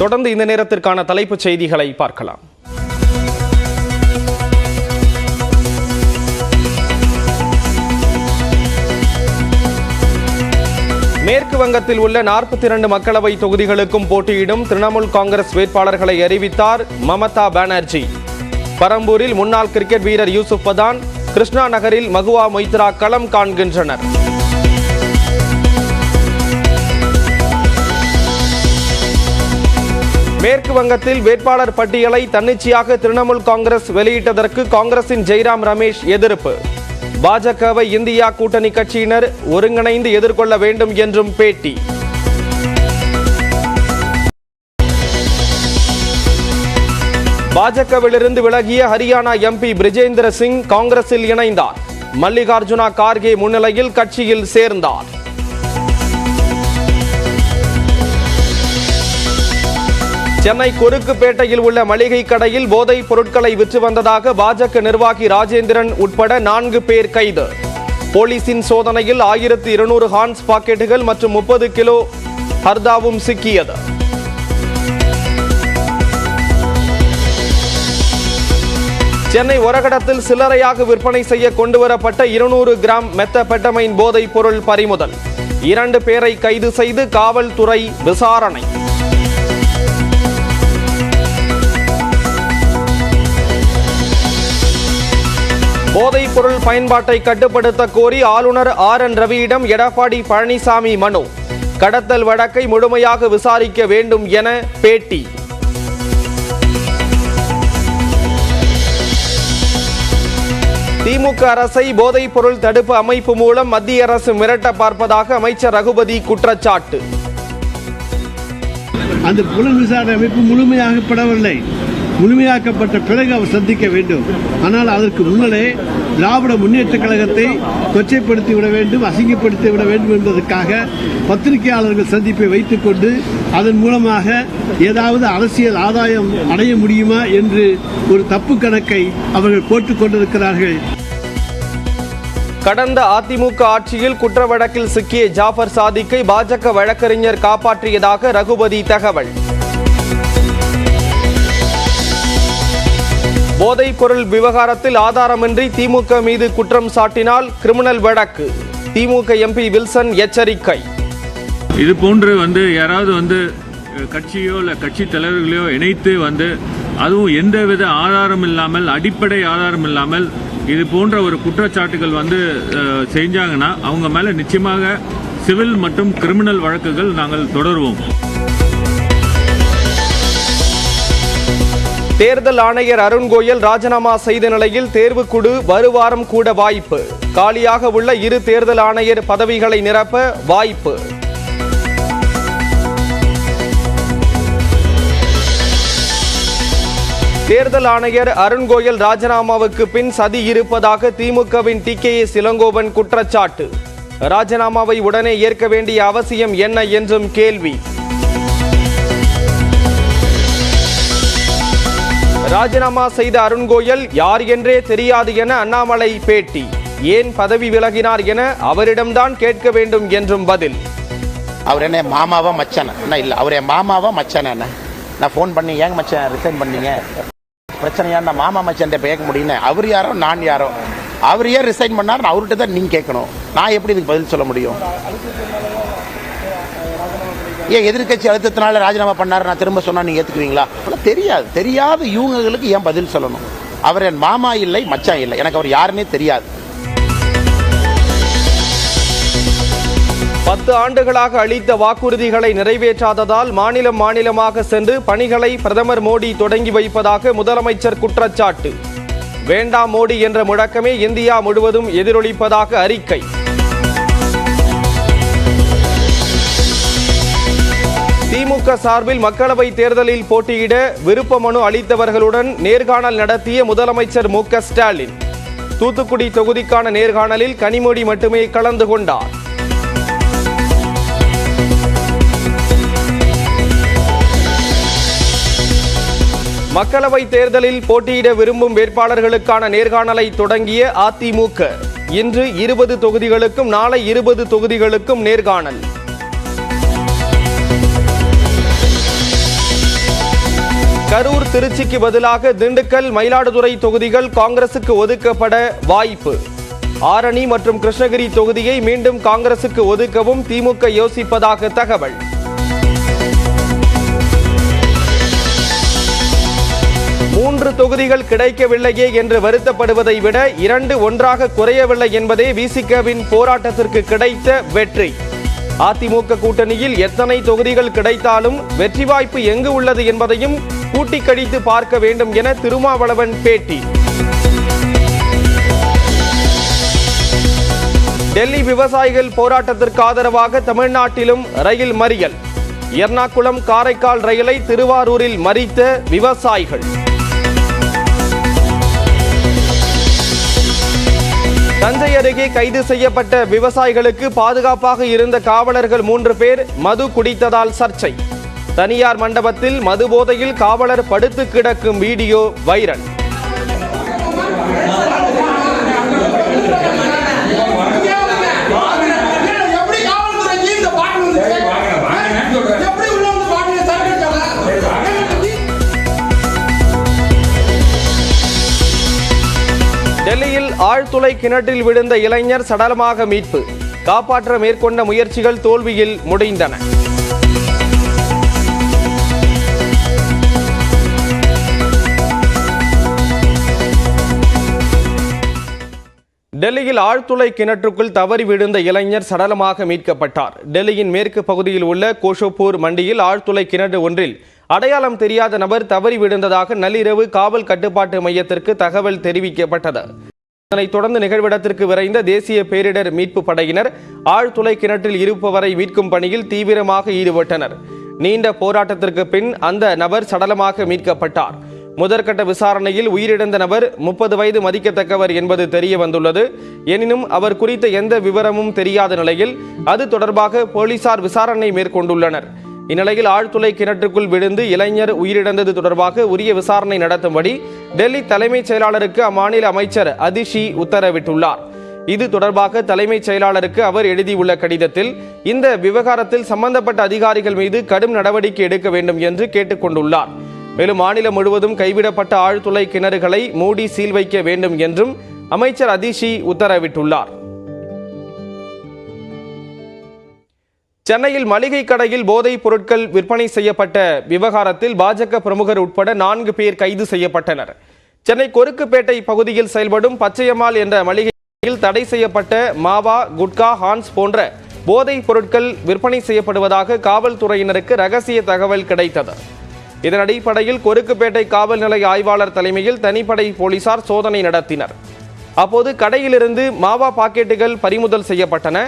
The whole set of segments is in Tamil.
தொடர்ந்து இந்த நேரத்திற்கான தலைப்புச் செய்திகளை பார்க்கலாம். மேற்கு வங்கத்தில் உள்ள நாற்பத்தி இரண்டு மக்களவை தொகுதிகளுக்கும் போட்டியிடும் திரிணாமுல் காங்கிரஸ் வேட்பாளர்களை அறிவித்தார் மமதா பானர்ஜி. பரம்பூரில் முன்னாள் கிரிக்கெட் வீரர் யூசுப் பதான் கிருஷ்ணா நகரில் மகுவா மொய்த்ரா களம் காண்கின்றனர். மேற்கு வங்கத்தில் வேட்பாளர் பட்டியலை தன்னிச்சையாக திரிணாமுல் காங்கிரஸ் வெளியிட்டதற்கு காங்கிரசின் ஜெய்ராம் ரமேஷ் எதிர்ப்பு. பாஜகவை இந்தியா கூட்டணி கட்சியினர் ஒருங்கிணைந்து எதிர்கொள்ள வேண்டும் என்றும் பேட்டி. பாஜகவிலிருந்து விலகிய ஹரியானா எம்பி பிரிஜேந்திர சிங் காங்கிரஸில் இணைந்தார். மல்லிகார்ஜுனா கார்கே முன்னிலையில் கட்சியில் சேர்ந்தார். சென்னை குறுக்குப்பேட்டையில் உள்ள மளிகை கடையில் போதைப் பொருட்களை விற்று வந்ததாக பாஜக நிர்வாகி ராஜேந்திரன் உட்பட நான்கு பேர் கைது. போலீசின் சோதனையில் ஆயிரத்து இருநூறு ஹான்ஸ் பாக்கெட்டுகள் மற்றும் முப்பது கிலோ ஹர்தாவும் சிக்கியது. சென்னை ஒரகடத்தில் சில்லறையாக விற்பனை செய்ய கொண்டுவரப்பட்ட இருநூறு கிராம் மெத்தபெட்டமைன் போதைப் பொருள் பறிமுதல். இரண்டு பேரை கைது செய்து காவல்துறை விசாரணை. போதைப் பொருள் பயன்பாட்டை கட்டுப்படுத்த கோரி ஆளுநர் ஆர் என் ரவியிடம் எடப்பாடி பழனிசாமி மனு. கடத்தல் வழக்கை முழுமையாக விசாரிக்க வேண்டும் என பேட்டி. திமுக அரசை போதைப் பொருள் தடுப்பு அமைப்பு மூலம் மத்திய அரசு மிரட்ட பார்ப்பதாக அமைச்சர் ரகுபதி குற்றச்சாட்டு. அந்த புலன் விசாரணை அமைப்பு முழுமையாகப்படவில்லை முழுமையாக்கப்பட்ட பிறகு அவர் சந்திக்க வேண்டும். ஆனால் அதற்கு முன்னரே திராவிட முன்னேற்ற கழகத்தை கொச்சைப்படுத்தி விட வேண்டும் அசிங்கப்படுத்தி விட வேண்டும் என்பதற்காக பத்திரிகையாளர்கள் சந்திப்பை வைத்துக்கொண்டு அதன் மூலமாக ஏதாவது அரசியல் ஆதாயம் அடைய முடியுமா என்று ஒரு தப்பு கணக்கை அவர்கள் போட்டுக்கொண்டிருக்கிறார்கள் கடந்த அதிமுக ஆட்சியில் குற்ற வழக்கில் சிக்கிய ஜாஃபர் சாதிக்கை பாஜக வழக்கறிஞர் காப்பாற்றியதாக ரகுபதி தகவல். போதைப் பொருள் விவகாரத்தில் ஆதாரமின்றி திமுக மீது குற்றம் சாட்டினால் கிரிமினல் வழக்கு. திமுக எம்பி வில்சன் எச்சரிக்கை. இது போன்று வந்து யாராவது வந்து கட்சியோ இல்லை கட்சி தலைவர்களையோ இணைத்து வந்து அதுவும் எந்தவித ஆதாரம் இல்லாமல் அடிப்படை ஆதாரம் இல்லாமல் இது போன்ற ஒரு குற்றச்சாட்டுகள் வந்து செஞ்சாங்கன்னா அவங்க மேலே நிச்சயமாக சிவில் மற்றும் கிரிமினல் வழக்குகள் நாங்கள் தொடருவோம். தேர்தல் ஆணையர் அருண் கோயல் ராஜினாமா செய்த நிலையில் தேர்வுக்குழு வருவாரம் கூட வாய்ப்பு. காலியாக உள்ள இரு தேர்தல் ஆணையர் பதவிகளை நிரப்ப வாய்ப்பு. தேர்தல் ஆணையர் அருண் கோயல் ராஜினாமாவுக்கு பின் சதி இருப்பதாக திமுகவின் டி கே சிலங்கோவன் குற்றச்சாட்டு. ராஜினாமாவை உடனே ஏற்க வேண்டிய அவசியம் என்ன என்றும் கேள்வி. ராஜினாமா செய்த அருண் கோயல் யார் என்றே தெரியாது என அண்ணாமலை பேட்டி. ஏன் பதவி விலகினார் என அவரிடம்தான் கேட்க வேண்டும் என்றும் பதில். அவர் என்ன மாமாவா மச்சானா? என்ன இல்லை அவர் என் மாமாவா மச்சானா நான் ஃபோன் பண்ணி ஏங்க மச்சான் ரிசைன் பண்ணீங்க? பிரச்சனையா? நான் மாமா மச்சான் கேட்க முடியும்னு. அவர் யாரோ நான் யாரோ. அவர் ஏன் ரிசைன் பண்ணார் அவர்கிட்ட தான் நீங்கள் கேட்கணும். நான் எப்படி இதுக்கு பதில் சொல்ல முடியும்? ஏன் எதிர்க்கட்சி அழுத்தத்தினால ராஜினாமா பண்ணார் நான் திரும்ப சொன்னா நீங்க ஏத்துக்குவீங்களா? அதெல்லாம் தெரியாது. தெரியாத இவங்களுக்கு ஏன் பதில் சொல்லணும்? அவர் என் மாமா இல்லை மச்சான் இல்லை. எனக்கு அவர் யாருன்னே தெரியாது. பத்து ஆண்டுகளாக அளித்த வாக்குறுதிகளை நிறைவேற்றாததால் மாநிலம் மாநிலமாக சென்று பணிகளை பிரதமர் மோடி தொடங்கி வைப்பதாக முதலமைச்சர் குற்றச்சாட்டு. வேண்டாம் மோடி என்ற முழக்கமே இந்தியா முழுவதும் எதிரொலிப்பதாக அறிக்கை. திமுக சார்பில் மக்களவை தேர்தலில் போட்டியிட விருப்ப மனு அளித்தவர்களுடன் நேர்காணல் நடத்திய முதலமைச்சர் மு ஸ்டாலின். தூத்துக்குடி தொகுதிக்கான நேர்காணலில் கனிமொழி மட்டுமே கலந்து கொண்டார். மக்களவை தேர்தலில் போட்டியிட விரும்பும் வேட்பாளர்களுக்கான நேர்காணலை தொடங்கிய அதிமுக இன்று இருபது தொகுதிகளுக்கும் நாளை இருபது தொகுதிகளுக்கும் நேர்காணல். கரூர் திருச்சிக்கு பதிலாக திண்டுக்கல் மயிலாடுதுறை தொகுதிகள் காங்கிரசுக்கு ஒதுக்கப்பட வாய்ப்பு. ஆரணி மற்றும் கிருஷ்ணகிரி தொகுதியை மீண்டும் காங்கிரசுக்கு ஒதுக்கவும் திமுக யோசிப்பதாக தகவல். மூன்று தொகுதிகள் கிடைக்கவில்லையே என்று வருத்தப்படுவதை விட இரண்டு ஒன்றாக குறையவில்லை என்பதே விசிகவின் போராட்டத்திற்கு கிடைத்த வெற்றி. அதிமுக கூட்டணியில் எத்தனை தொகுதிகள் கிடைத்தாலும் வெற்றி வாய்ப்பு எங்கு உள்ளது என்பதையும் கூட்டி கழித்து பார்க்க வேண்டும் என திருமாவளவன் பேட்டி. டெல்லி விவசாயிகள் போராட்டத்திற்கு ஆதரவாக தமிழ்நாட்டிலும் ரயில் மறியல். எர்ணாகுளம் காரைக்கால் ரயிலை திருவாரூரில் மறித்த விவசாயிகள். தஞ்சை அருகே கைது செய்யப்பட்ட விவசாயிகளுக்கு பாதுகாப்பாக இருந்த காவலர்கள் மூன்று பேர் மது குடித்ததால் சர்ச்சை. தனியார் மண்டபத்தில் மது போதையில் காவலர் படுத்து கிடக்கும் வீடியோ வைரல். டெல்லியில் ஆழ்துளை கிணற்றில் விழுந்த இளைஞர் சடலமாக மீட்பு. காப்பாற்ற மேற்கொண்ட முயற்சிகள் தோல்வியில் முடிந்தன. டெல்லியில் ஆழ்துளை கிணற்றுக்குள் தவறி விழுந்த இளைஞர் சடலமாக மீட்கப்பட்டார். டெல்லியின் மேற்கு பகுதியில் உள்ள கோஷோப்பூர் மண்டியில் ஆழ்துளை கிணறு ஒன்றில் அடையாளம் தெரியாத நபர் தவறி விழுந்ததாக நள்ளிரவு காவல் கட்டுப்பாட்டு மையத்திற்கு தகவல் தெரிவிக்கப்பட்டது. இதனைத் தொடர்ந்து நிகழ்விடத்திற்கு விரைந்த தேசிய பேரிடர் மீட்பு படையினர் ஆழ்துளை கிணற்றில் இருப்பவரை மீட்கும் பணியில் தீவிரமாக ஈடுபட்டனர். நீண்ட போராட்டத்திற்கு பின் அந்த நபர் சடலமாக மீட்கப்பட்டார். முதற்கட்ட விசாரணையில் உயிரிழந்த நபர் முப்பது வயது மதிக்கத்தக்கவர் என்பது தெரிய வந்துள்ளது. எனினும் அவர் குறித்த எந்த விவரமும் தெரியாத நிலையில் அது தொடர்பாக போலீசார் விசாரணை மேற்கொண்டுள்ளனர். இந்நிலையில் ஆழ்துளை கிணற்றுக்குள் விழுந்து இளைஞர் உயிரிழந்தது தொடர்பாக உரிய விசாரணை நடத்தும்படி டெல்லி தலைமைச் செயலாளருக்கு அம்மாநில அமைச்சர் அதிஷி உத்தரவிட்டுள்ளார். இது தொடர்பாக தலைமைச் செயலாளருக்கு அவர் எழுதியுள்ள கடிதத்தில் இந்த விவகாரத்தில் சம்பந்தப்பட்ட அதிகாரிகள் மீது கடும் நடவடிக்கை எடுக்க வேண்டும் என்று கேட்டுக்கொண்டுள்ளார். மேலும் மாநிலம் முழுவதும் கைவிடப்பட்ட ஆழ்துளை கிணறுகளை மூடி சீல் வைக்க வேண்டும் என்றும் அமைச்சர் அதிஷி உத்தரவிட்டுள்ளார். சென்னையில் மளிகை கடையில் போதைப் பொருட்கள் விற்பனை செய்யப்பட்ட விவகாரத்தில் பாஜக பிரமுகர் உட்பட நான்கு பேர் கைது செய்யப்பட்டனர். சென்னை கொருக்குப்பேட்டை பகுதியில் செயல்படும் பச்சையம்மாள் என்ற மளிகையில் தடை செய்யப்பட்ட மாவா குட்கா ஹான்ஸ் போன்ற போதைப் பொருட்கள் விற்பனை செய்யப்படுவதாக காவல்துறையினருக்கு ரகசிய தகவல் கிடைத்தது. இதன் அடிப்படையில் கொருக்குப்பேட்டை காவல் நிலைய ஆய்வாளர் தலைமையில் தனிப்படை போலீசார் சோதனை நடத்தினர். அப்போது கடையிலிருந்து மாவா பாக்கெட்டுகள் பறிமுதல் செய்யப்பட்டன.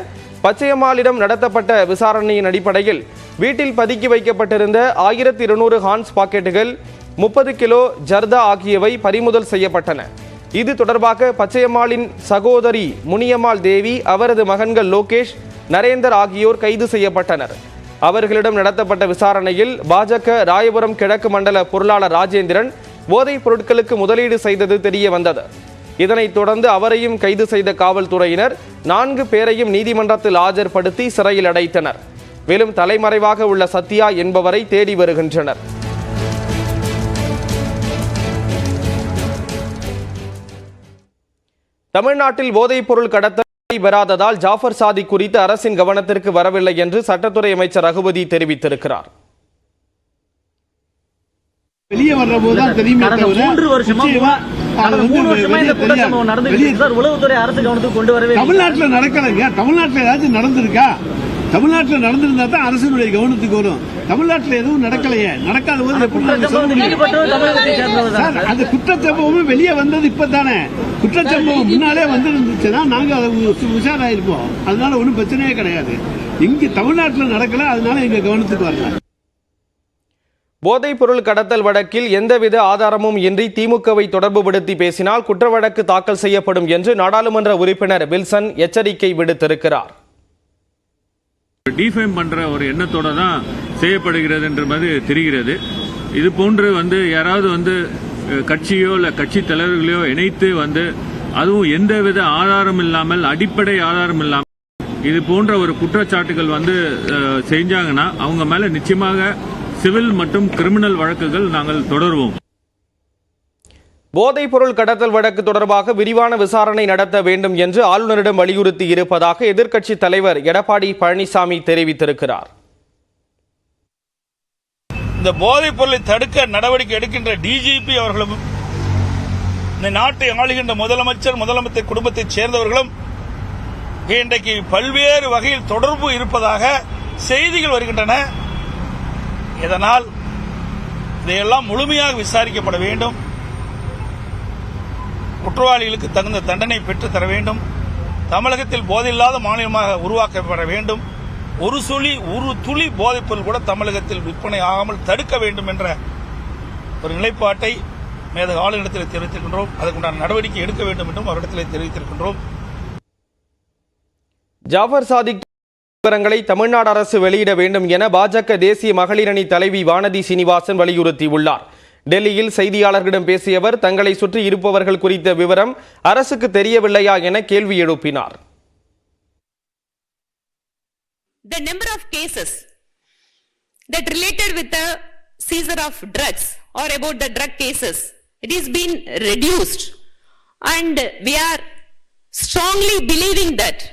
பச்சையம்மாளிடம் நடத்தப்பட்ட விசாரணையின் அடிப்படையில் வீட்டில் பதுக்கி வைக்கப்பட்டிருந்த ஆயிரத்தி இருநூறு ஹான்ஸ் பாக்கெட்டுகள் முப்பது கிலோ ஜர்தா ஆகியவை பறிமுதல் செய்யப்பட்டன. இது தொடர்பாக பச்சையம்மாளின் சகோதரி முனியம்மாள் தேவி அவரது மகன்கள் லோகேஷ் நரேந்தர் ஆகியோர் கைது செய்யப்பட்டனர். அவர்களிடம் நடத்தப்பட்ட விசாரணையில் பாஜக ராயபுரம் கிழக்கு மண்டல பொருளாளர் ராஜேந்திரன் போதைப் பொருட்களுக்கு முதலீடு செய்தது தெரிய வந்தது. இதனைத் தொடர்ந்து அவரையும் கைது செய்த காவல்துறையினர் நான்கு பேரையும் நீதிமன்றத்தில் ஆஜர்படுத்தி சிறையில் அடைத்தனர். மேலும் தலைமறைவாக உள்ள சத்யா என்பவரை தேடி வருகின்றனர். தமிழ்நாட்டில் போதைப் பொருள் கடத்த பெறாததால் ஜாஃபர் சாதி குறித்து அரசின் கவனத்திற்கு வரவில்லை என்று சட்டத்துறை அமைச்சர் ரகுபதி தெரிவித்திருக்கிறார். வெளியே வர்ற போதுதான் தெரியுமே தவிர மூன்று வருஷமா நடந்துகிட்டு சார் உளவுத்துறை அரசு கவனத்துக்கு கொண்டு வரவே இல்லை. தமிழ்நாட்டுல நடக்கலைங்க. தமிழ்நாட்டுல ஏதாச்சும் நடந்திருக்கா? தமிழ்நாட்டுல நடந்திருந்தா தான் அரசினுடைய கவனத்துக்கு வரும். தமிழ்நாட்டுல எதுவும் நடக்கலையே. நடக்காத போது எப்படி தான். அந்த குற்றச்சம்பவமும் வெளியே வந்தது இப்பதானே. குற்றச்சம்பவம் முன்னாலே வந்திருந்துச்சுன்னா நாங்க அதை உஷாராயிருப்போம். அதனால ஒன்றும் பிரச்சனையே கிடையாது. இங்க தமிழ்நாட்டுல நடக்கல அதனால எங்க கவனத்துக்கு வரல. போதைப் பொருள் கடத்தல் வழக்கில் எந்தவித ஆதாரமும் இன்றி திமுகவை தொடர்புபடுத்தி பேசினால் குற்ற வழக்கு தாக்கல் செய்யப்படும் என்று நாடாளுமன்ற உறுப்பினர் வில்சன் எச்சரிக்கை விடுத்திருக்கிறார். டிஃபைம் பண்ணுற ஒரு எண்ணத்தோடு தான் செய்யப்படுகிறது மாதிரி தெரிகிறது. இது போன்று வந்து யாராவது வந்து கட்சியோ இல்லை கட்சி தலைவர்களையோ இணைத்து வந்து அதுவும் எந்தவித ஆதாரம் இல்லாமல் அடிப்படை ஆதாரம் இல்லாமல் இது போன்ற ஒரு குற்றச்சாட்டுகள் வந்து செஞ்சாங்கன்னா அவங்க மேலே நிச்சயமாக சிவில் மற்றும் கிரிமினல் வழக்குகள் நாங்கள் தொடர்வோம். போதைப்பொருள் கடத்தல் வழக்கு தொடர்பாக விரிவான விசாரணை நடத்த வேண்டும் என்று ஆளுநரிடம் வலியுறுத்தி இருப்பதாக எதிர்க்கட்சித் தலைவர் எடப்பாடி பழனிசாமி தெரிவித்திருக்கிறார். இந்த போதைப் பொருளை தடுக்க நடவடிக்கை எடுக்கின்ற டிஜிபி அவர்களும் இந்த நாட்டை ஆளுகின்ற முதலமைச்சர் முதலமைச்சர் குடும்பத்தைச் சேர்ந்தவர்களும் இன்றைக்கு பல்வேறு வகையில் தொடர்பு இருப்பதாக செய்திகள் வருகின்றன. இதனால் இதையெல்லாம் முழுமையாக விசாரிக்கப்பட வேண்டும். குற்றவாளிகளுக்கு தகுந்த தண்டனை பெற்றுத் தர வேண்டும். தமிழகத்தில் போதையில்லாத மாநிலமாக உருவாக்கப்பட வேண்டும். ஒரு சுழி ஒரு துளி போதைப்பொருள் கூட தமிழகத்தில் விற்பனை ஆகாமல் தடுக்க வேண்டும் என்ற ஒரு நிலைப்பாட்டை மேதக ஆளுநரத்தில் தெரிவித்திருக்கின்றோம். அதற்குண்டான நடவடிக்கை எடுக்க வேண்டும் என்றும் அவரிடத்தில் தெரிவித்திருக்கின்றோம். ஜாஃபர் சாதிக் விவரங்களை தமிழ்நாடு அரசு வெளியிட வேண்டும் என பாஜக தேசிய மகளிர் அணி தலைவி வானதி சீனிவாசன் வலியுறுத்தியுள்ளார். டெல்லியில் செய்தியாளர்களிடம் பேசிய அவர் தங்களை சுற்றி இருப்பவர்கள் குறித்த விவரம் அரசுக்கு தெரியவில்லையா என கேள்வி எழுப்பினார் the number of cases that related with the seizure of drugs or about the drug cases, it has been reduced. And we are strongly believing that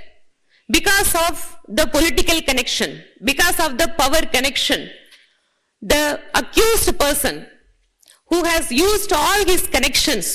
because of the political connection, because of the power connection, the accused person who has used all his connections